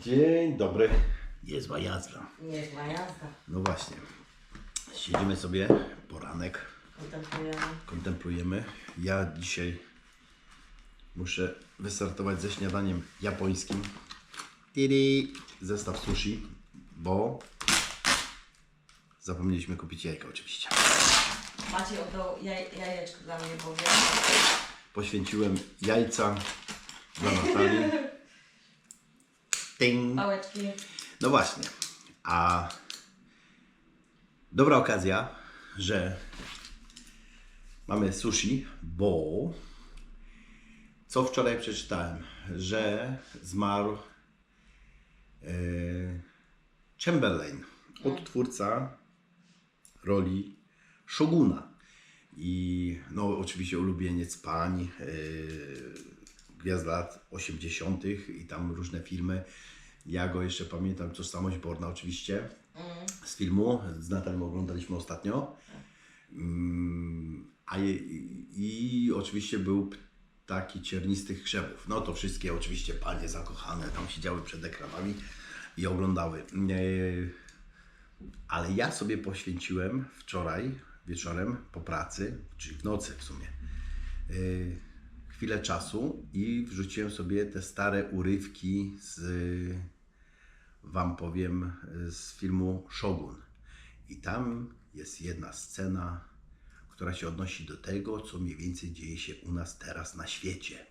Dzień dobry. Niezła jazda. Niezła jazda. No właśnie. Siedzimy sobie, poranek, Kontemplujemy. kontemplujemy. Ja dzisiaj muszę wystartować ze śniadaniem japońskim. Tiri, zestaw sushi, bo zapomnieliśmy kupić jajka oczywiście. Macie oddał jaj, jajeczko dla mnie, bo wiem. Poświęciłem jajca dla Natalii. Ting. Pałeczki. No właśnie. A dobra okazja, że mamy sushi, bo co wczoraj przeczytałem, że zmarł e, Chamberlain, odtwórca roli Shoguna. I no oczywiście ulubieniec pań, yy, gwiazd lat 80. i tam różne filmy. Ja go jeszcze pamiętam, Tożsamość Borna oczywiście, z filmu, z Natalią oglądaliśmy ostatnio. Mm, A je, i, oczywiście był taki ciernistych krzewów. No to wszystkie oczywiście panie zakochane tam siedziały przed ekranami i oglądały. Yy, ale ja sobie poświęciłem wczoraj wieczorem po pracy, czyli w nocy w sumie, yy, chwilę czasu i wrzuciłem sobie te stare urywki z, Wam powiem, z filmu Shogun. I tam jest jedna scena, która się odnosi do tego, co mniej więcej dzieje się u nas teraz na świecie.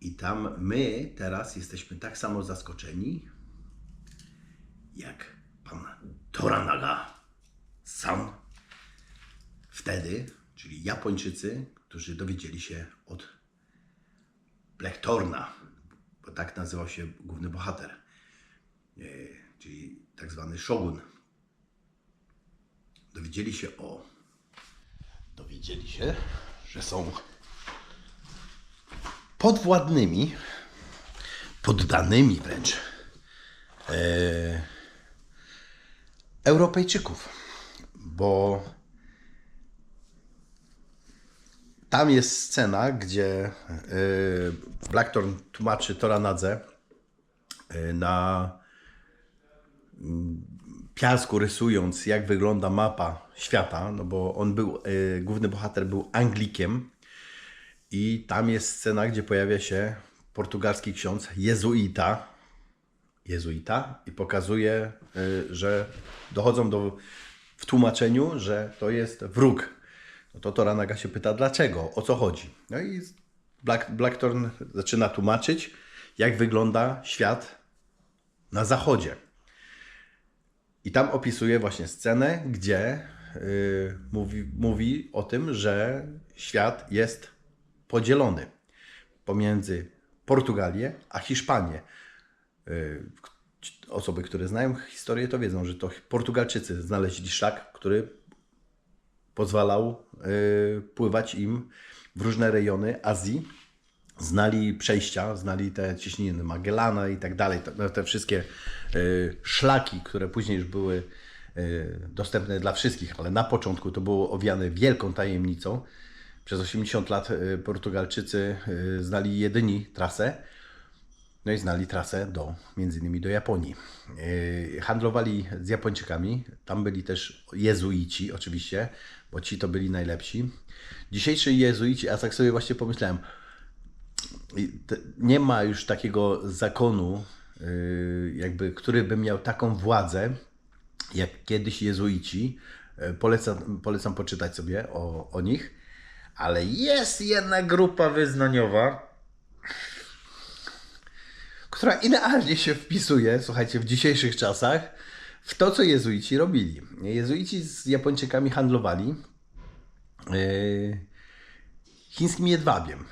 I tam my teraz jesteśmy tak samo zaskoczeni, jak pan Toranaga sam wtedy, czyli Japończycy, którzy dowiedzieli się od Blacktorna, bo tak nazywał się główny bohater, e, czyli tak zwany shogun. Dowiedzieli się o. Dowiedzieli się, że są podwładnymi, poddanymi wręcz e, Europejczyków, bo tam jest scena, gdzie e, Blackthorn tłumaczy Toranadze e, na mm, piasku rysując, jak wygląda mapa świata, no bo on był, e, główny bohater był Anglikiem, i tam jest scena, gdzie pojawia się portugalski ksiądz, jezuita, jezuita i pokazuje, y, że dochodzą do, w tłumaczeniu, że to jest wróg. No to Toranaga się pyta, dlaczego, o co chodzi. No i Black, Blackthorn zaczyna tłumaczyć, jak wygląda świat na zachodzie. I tam opisuje właśnie scenę, gdzie y, mówi, mówi o tym, że świat jest podzielony pomiędzy Portugalię a Hiszpanię. Y, k- Osoby, które znają historię, to wiedzą, że to Portugalczycy znaleźli szlak, który pozwalał y, pływać im w różne rejony Azji. Znali przejścia, znali te ciśniny Magellana i tak dalej. Te, te wszystkie y, szlaki, które później już były y, dostępne dla wszystkich, ale na początku to było owiane wielką tajemnicą. Przez 80 lat Portugalczycy znali jedyni trasę, no i znali trasę do, między innymi do Japonii. Handlowali z Japończykami, tam byli też jezuici oczywiście, bo ci to byli najlepsi. Dzisiejsi jezuici, a tak sobie właśnie pomyślałem, nie ma już takiego zakonu, yy, jakby, który by miał taką władzę, jak kiedyś jezuici. Yy, Polecam, polecam poczytać sobie o, o nich. Ale jest jedna grupa wyznaniowa, która idealnie się wpisuje, słuchajcie, w dzisiejszych czasach, w to, co jezuici robili. Jezuici z Japończykami handlowali chińskim jedwabiem.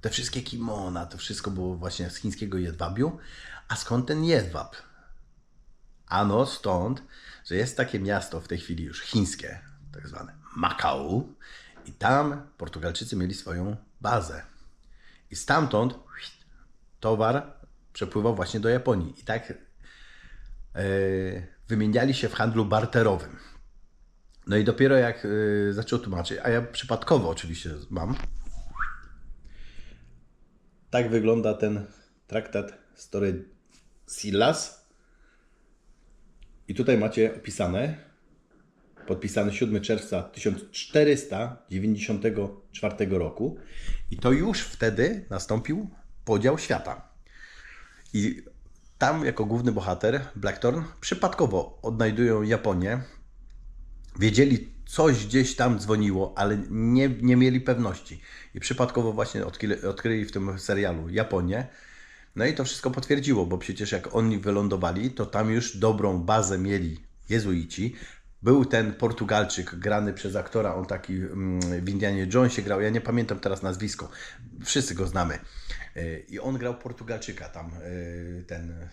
Te wszystkie kimona, to wszystko było właśnie z chińskiego jedwabiu. A skąd ten jedwab? Ano stąd, że jest takie miasto w tej chwili już chińskie, tak zwane Makao, i tam Portugalczycy mieli swoją bazę. I stamtąd towar przepływał właśnie do Japonii. I tak e, wymieniali się w handlu barterowym. No i dopiero jak e, zaczął tłumaczyć, a ja przypadkowo oczywiście mam. Tak wygląda ten traktat Tordesillas. I tutaj macie opisane, podpisany 7 czerwca 1494 roku. I to już wtedy nastąpił podział świata. I tam jako główny bohater Blackthorn przypadkowo odnajdują Japonię. Wiedzieli, coś gdzieś tam dzwoniło, ale nie, nie mieli pewności. I przypadkowo właśnie odkryli, odkryli w tym serialu Japonię. No i to wszystko potwierdziło, bo przecież jak oni wylądowali, to tam już dobrą bazę mieli jezuici. Był ten Portugalczyk grany przez aktora, on taki mm, w Indianie Jonesie grał, ja nie pamiętam teraz nazwisko, wszyscy go znamy. Y, I on grał Portugalczyka tam, y, ten y,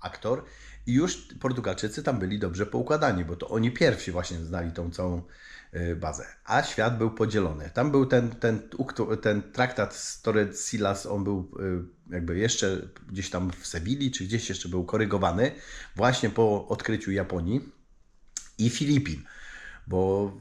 aktor. I już Portugalczycy tam byli dobrze poukładani, bo to oni pierwsi właśnie znali tą całą y, bazę. A świat był podzielony. Tam był ten, ten, ten traktat z Tordesillas, on był y, jakby jeszcze gdzieś tam w Sewilli, czy gdzieś jeszcze był korygowany właśnie po odkryciu Japonii i Filipin, bo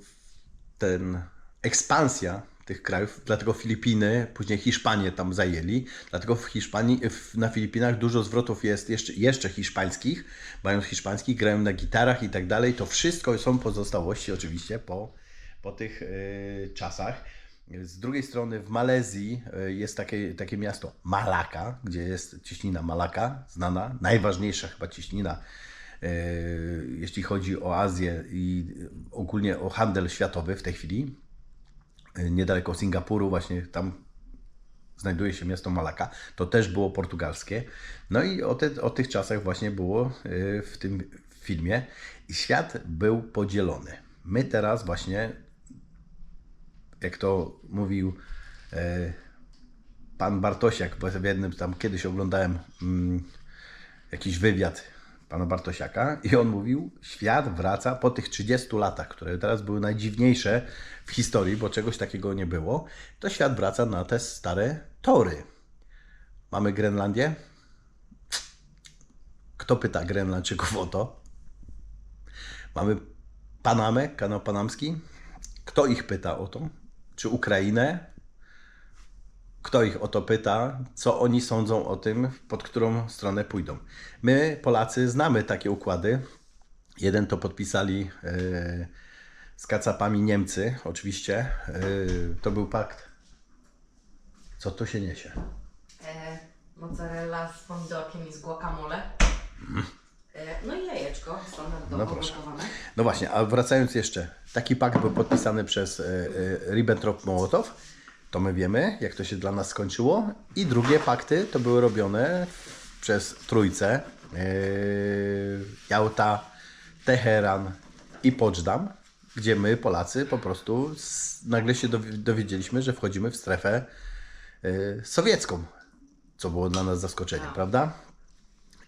ten ekspansja tych krajów, dlatego Filipiny, później Hiszpanię tam zajęli, dlatego w Hiszpanii, na Filipinach dużo zwrotów jest jeszcze, jeszcze hiszpańskich, mają hiszpańskich, grają na gitarach i tak dalej, to wszystko są pozostałości oczywiście po, po tych y, czasach. Z drugiej strony w Malezji y, jest takie, takie miasto Malaka, gdzie jest cieśnina Malaka, znana, najważniejsza chyba cieśnina e, jeśli chodzi o Azję i ogólnie o handel światowy w tej chwili. Niedaleko Singapuru, właśnie tam znajduje się miasto Malaka. To też było portugalskie. No i o, te, o tych czasach właśnie było e, w tym filmie. I świat był podzielony. My teraz właśnie, jak to mówił e, pan Bartosiak, bo w jednym tam kiedyś oglądałem mm, jakiś wywiad pana Bartosiaka i on mówił, świat wraca po tych 30 latach, które teraz były najdziwniejsze w historii, bo czegoś takiego nie było, to świat wraca na te stare tory. Mamy Grenlandię? Kto pyta Grenlandczyków o to? Mamy Panamę, kanał panamski? Kto ich pyta o to? Czy Ukrainę? Kto ich o to pyta, co oni sądzą o tym, pod którą stronę pójdą. My, Polacy, znamy takie układy. Jeden to podpisali e, z kacapami Niemcy, oczywiście. E, to był pakt. Co to się niesie? E, mozzarella z pomidorkiem i z guacamole. E, no i jajeczko standardowo No proszę. gotowane. No właśnie, a wracając jeszcze, taki pakt był podpisany przez Ribbentrop-Mołotow. To my wiemy, jak to się dla nas skończyło. I drugie pakty to były robione przez trójcę. E, Jałta, Teheran i Poczdam, gdzie my, Polacy, po prostu nagle się dowi- dowiedzieliśmy, że wchodzimy w strefę e, sowiecką, co było dla nas zaskoczeniem, Tak. prawda?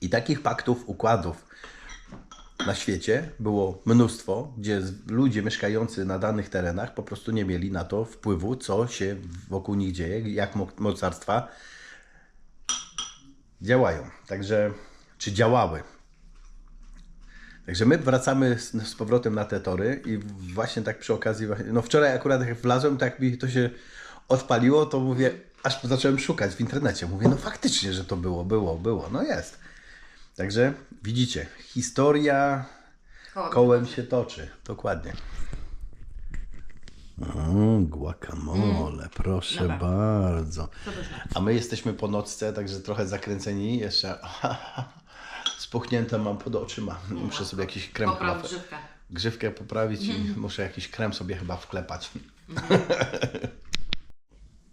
I takich paktów, układów na świecie było mnóstwo, gdzie ludzie mieszkający na danych terenach po prostu nie mieli na to wpływu, co się wokół nich dzieje, jak mo- mocarstwa działają. Także, czy działały. Także my wracamy z, z powrotem na te tory i właśnie tak przy okazji, no wczoraj akurat jak wlazłem, tak mi to się odpaliło, to mówię, aż zacząłem szukać w internecie. Mówię, no faktycznie, że to było, było, było, no jest. Także widzicie, historia Koło- kołem się toczy. Dokładnie. Mm, guacamole, proszę Dobra. bardzo. A my jesteśmy po nocce, także trochę zakręceni. Jeszcze spuchnięte mam pod oczyma. Muszę sobie jakiś krem Popraw chyba, grzywkę. grzywkę poprawić i muszę jakiś krem sobie chyba wklepać.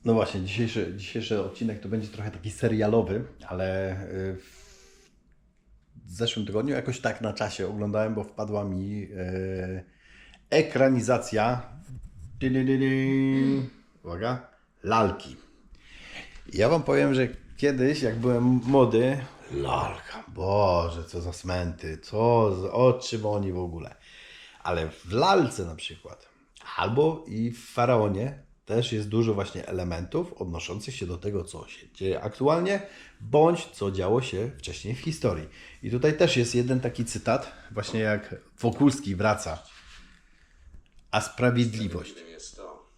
No właśnie, dzisiejszy, dzisiejszy odcinek to będzie trochę taki serialowy, ale y, w zeszłym tygodniu. Jakoś tak na czasie oglądałem, bo wpadła mi y, ekranizacja. Uwaga, lalki. Ja Wam powiem, że kiedyś jak byłem młody, lalka, Boże, co za smęty, co za, o czym oni w ogóle. Ale w lalce na przykład, albo i w Faraonie też jest dużo właśnie elementów odnoszących się do tego, co się dzieje aktualnie, bądź co działo się wcześniej w historii. I tutaj też jest jeden taki cytat, właśnie jak Wokulski wraca. A sprawiedliwość. Jest to,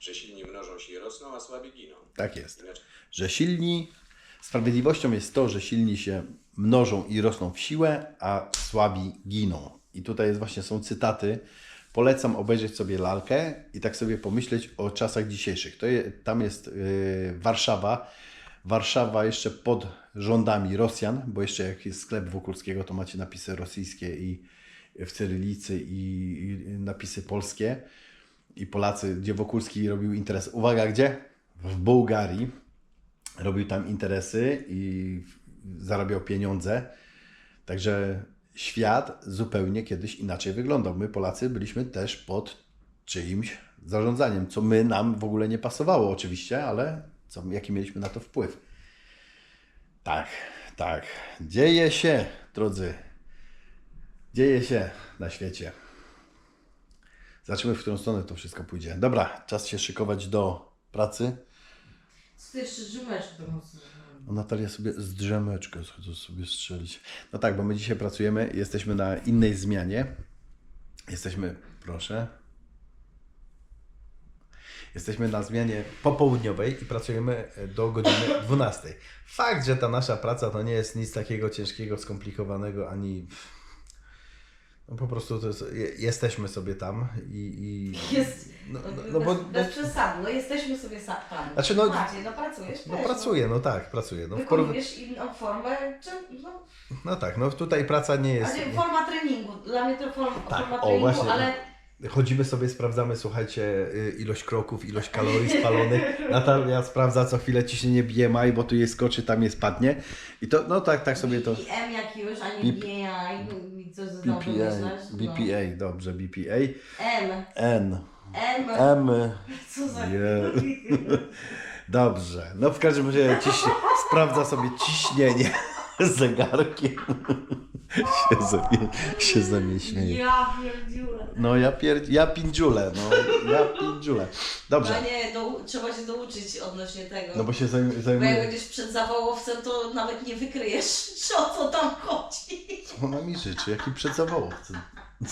że silni mnożą się i rosną, a słabi giną. Tak jest. Że silni Sprawiedliwością jest to, że silni się mnożą i rosną w siłę, a słabi giną. I tutaj jest właśnie są cytaty. Polecam obejrzeć sobie lalkę i tak sobie pomyśleć o czasach dzisiejszych. To je, tam jest yy, Warszawa. Warszawa jeszcze pod rządami Rosjan, bo jeszcze jak jest sklep Wokulskiego, to macie napisy rosyjskie i w cyrylicy i, i napisy polskie. I Polacy, gdzie Wokulski robił interes. Uwaga, gdzie? W Bułgarii robił tam interesy i zarabiał pieniądze. Także świat zupełnie kiedyś inaczej wyglądał. My Polacy byliśmy też pod czyimś zarządzaniem, co my nam w ogóle nie pasowało oczywiście, ale co, jaki mieliśmy na to wpływ. Tak, tak. Dzieje się, drodzy. Dzieje się na świecie. Zobaczymy, w którą stronę to wszystko pójdzie. Dobra, czas się szykować do pracy. Ty jeszcze mocno? A Natalia sobie z drzemeczkę sobie strzelić. No tak, bo my dzisiaj pracujemy, jesteśmy na innej zmianie. Jesteśmy, proszę. Jesteśmy na zmianie popołudniowej i pracujemy do godziny 12. Fakt, że ta nasza praca to nie jest nic takiego ciężkiego, skomplikowanego, ani. No po prostu to jest, je, jesteśmy sobie tam i. i Jest, no, no, no, no bez, bo. bez przesady, no jesteśmy sobie sam Znaczy, no- Maciej, no pracujesz No też, pracuję, no tak, pracuję. No, No. Wykonujesz inną formę, czy, no, no tak, no tutaj praca nie jest. ale forma treningu, dla mnie to form, Tak, forma o, treningu, właśnie. ale Chodzimy sobie, sprawdzamy, słuchajcie, y, ilość kroków, ilość kalorii spalonych. Natalia sprawdza co chwilę ciśnienie BMI, bo tu jest skoczy, tam jest padnie. I to, no tak, tak sobie to... BPM jakiegoś, a nie B- BPI, i co znowu BPA? No. BPA, dobrze, BPA. M, N, M, M, co za... Je. dobrze. No w każdym razie sprawdza sobie ciśnienie zegarkiem. Się, ze mnie, się ze mnie śmieje. Ja pierdziule. No ja pier... ja pindziule, no ja pindziule. Dobrze. No nie, do, trzeba się douczyć odnośnie tego. No bo się zajm- Bo jak zajmuję... będziesz przed zawołowcem, to nawet nie wykryjesz, czy o co tam chodzi. Ona mi życzy, jaki przedzawołowcy.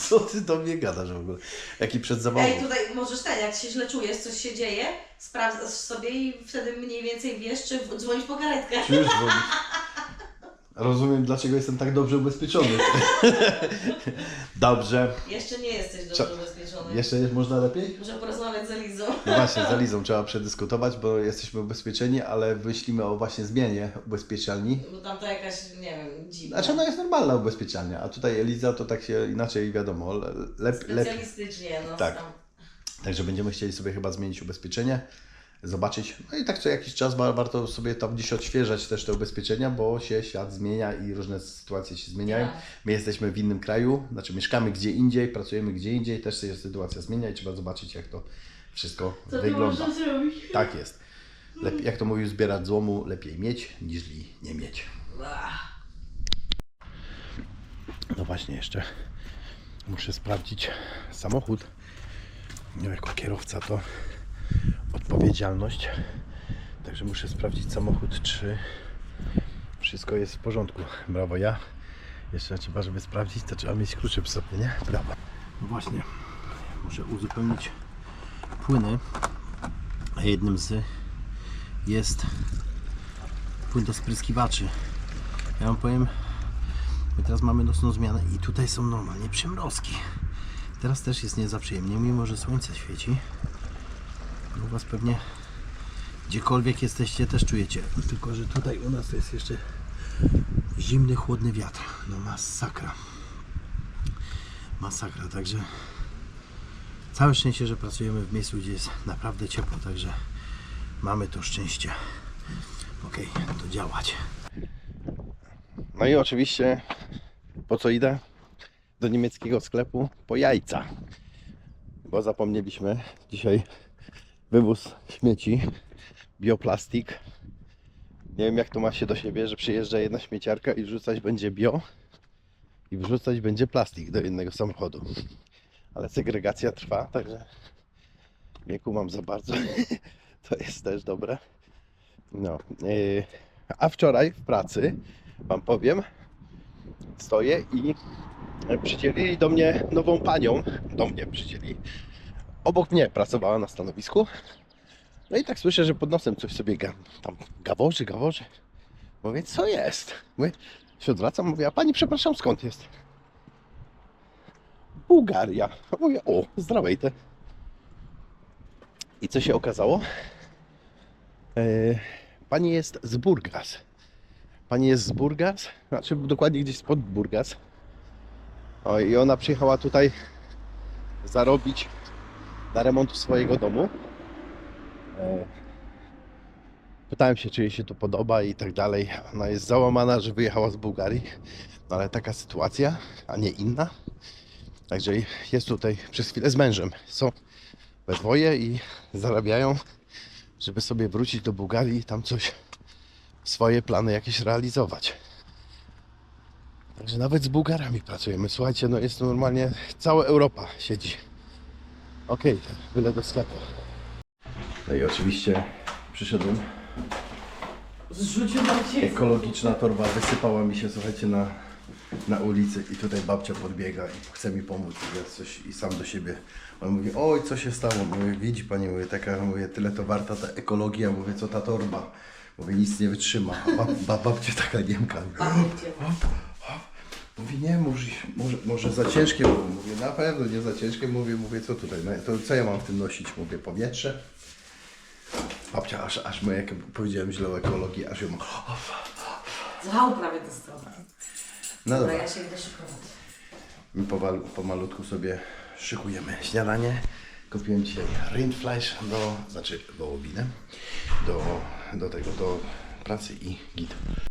Co ty do mnie gadasz w ogóle? Jaki? Ej, tutaj możesz ten, jak się źle czujesz, coś się dzieje, sprawdzasz sobie i wtedy mniej więcej wiesz, czy w- dzwonić po karetkę. Czujesz, bo... Rozumiem, dlaczego jestem tak dobrze ubezpieczony. dobrze. Jeszcze nie jesteś dobrze Co? ubezpieczony. Jeszcze jest można lepiej? Muszę porozmawiać z Elizą. No właśnie, z Alizą trzeba przedyskutować, bo jesteśmy ubezpieczeni, ale myślimy o właśnie zmianie ubezpieczalni. Bo tam to jakaś, nie wiem, dziwna. Znaczy ona jest normalna ubezpieczalnia, a tutaj Eliza to tak się inaczej wiadomo, le- lep, lepiej. Specjalistycznie, no Tak. tam. Także będziemy chcieli sobie chyba zmienić ubezpieczenie, zobaczyć. No i tak co jakiś czas wa- warto sobie tam gdzieś odświeżać też te ubezpieczenia, bo się świat zmienia i różne sytuacje się zmieniają. Tak. My jesteśmy w innym kraju, znaczy mieszkamy gdzie indziej, pracujemy gdzie indziej, też się sytuacja zmienia i trzeba zobaczyć jak to wszystko Co wygląda. Tak jest. Lepiej, jak to mówił zbierać złomu, lepiej mieć niż nie mieć. No właśnie, jeszcze muszę sprawdzić samochód. No, jako kierowca to odpowiedzialność. Także muszę sprawdzić samochód, czy wszystko jest w porządku. Brawo, ja. Jeszcze trzeba, żeby sprawdzić, to trzeba mieć klucze przy sobie, nie? Brawo. No właśnie, muszę uzupełnić płyny. A jednym z jest płyn do spryskiwaczy. Ja wam powiem, My teraz mamy nocną zmianę i tutaj są normalnie przymrozki. Teraz też jest nie za przyjemnie, mimo że słońce świeci. U Was pewnie gdziekolwiek jesteście też czujecie. Tylko, że tutaj u nas to jest jeszcze zimny, chłodny wiatr. No masakra. Masakra, także całe szczęście, że pracujemy w miejscu, gdzie jest naprawdę ciepło, także mamy to szczęście. Ok, to działać. No i oczywiście po co idę? Do niemieckiego sklepu po jajca. Bo zapomnieliśmy dzisiaj wywóz śmieci, bioplastik. Nie wiem jak to ma się do siebie, że przyjeżdża jedna śmieciarka i wrzucać będzie bio i wrzucać będzie plastik do jednego samochodu. Ale segregacja trwa, także nie kumam za bardzo. to jest też dobre. No. Yy, a wczoraj w pracy Wam powiem, stoję i przydzielili do mnie nową panią, do mnie przydzielili. Obok mnie pracowała na stanowisku. No i tak słyszę, że pod nosem coś sobie ga, tam gaworzy, gaworzy. Mówię, co jest? Mówię, się odwracam, mówię, a pani, przepraszam, skąd jest? Bułgaria. Mówię, o, zdrowejte. I co się okazało? E, pani jest z Burgas. Pani jest z Burgas, znaczy dokładnie gdzieś spod Burgas. O, I ona przyjechała tutaj zarobić na remont swojego domu. E, Pytałem się, czy jej się to podoba i tak dalej. Ona jest załamana, że wyjechała z Bułgarii, no ale taka sytuacja, a nie inna. Także jest tutaj przez chwilę z mężem. Są we dwoje i zarabiają, żeby sobie wrócić do Bułgarii i tam coś, swoje plany jakieś realizować. Także nawet z Bułgarami pracujemy. Słuchajcie, no jest normalnie, cała Europa siedzi. Okej, okay, byle do sklepu. No i oczywiście przyszedłem. Zrzucił na ciebie. Ekologiczna torba wysypała mi się, słuchajcie, na, na ulicy i tutaj babcia podbiega i chce mi pomóc ja coś i sam do siebie. On mówi, oj, co się stało? Mówię, widzi pani, mówię, taka, mówię, tyle to warta ta ekologia, mówię, co ta torba. Mówię, nic nie wytrzyma. A bab, bab, babcia taka Niemka. Pamięcie. Mówi, nie, może, może, może za ciężkie było. Mówię, na pewno nie za ciężkie. Mówię, mówię, co tutaj, no, to co ja mam w tym nosić? Mówię, powietrze. Babcia, aż, aż my, jak powiedziałem źle o ekologii, aż ją... Zał prawie dostał. No Dobra, dobra. ja się idę szykować. My powal, pomalutku sobie szykujemy śniadanie. Kupiłem dzisiaj rindfleisch do, znaczy wołowinę, do, do tego, do pracy i git.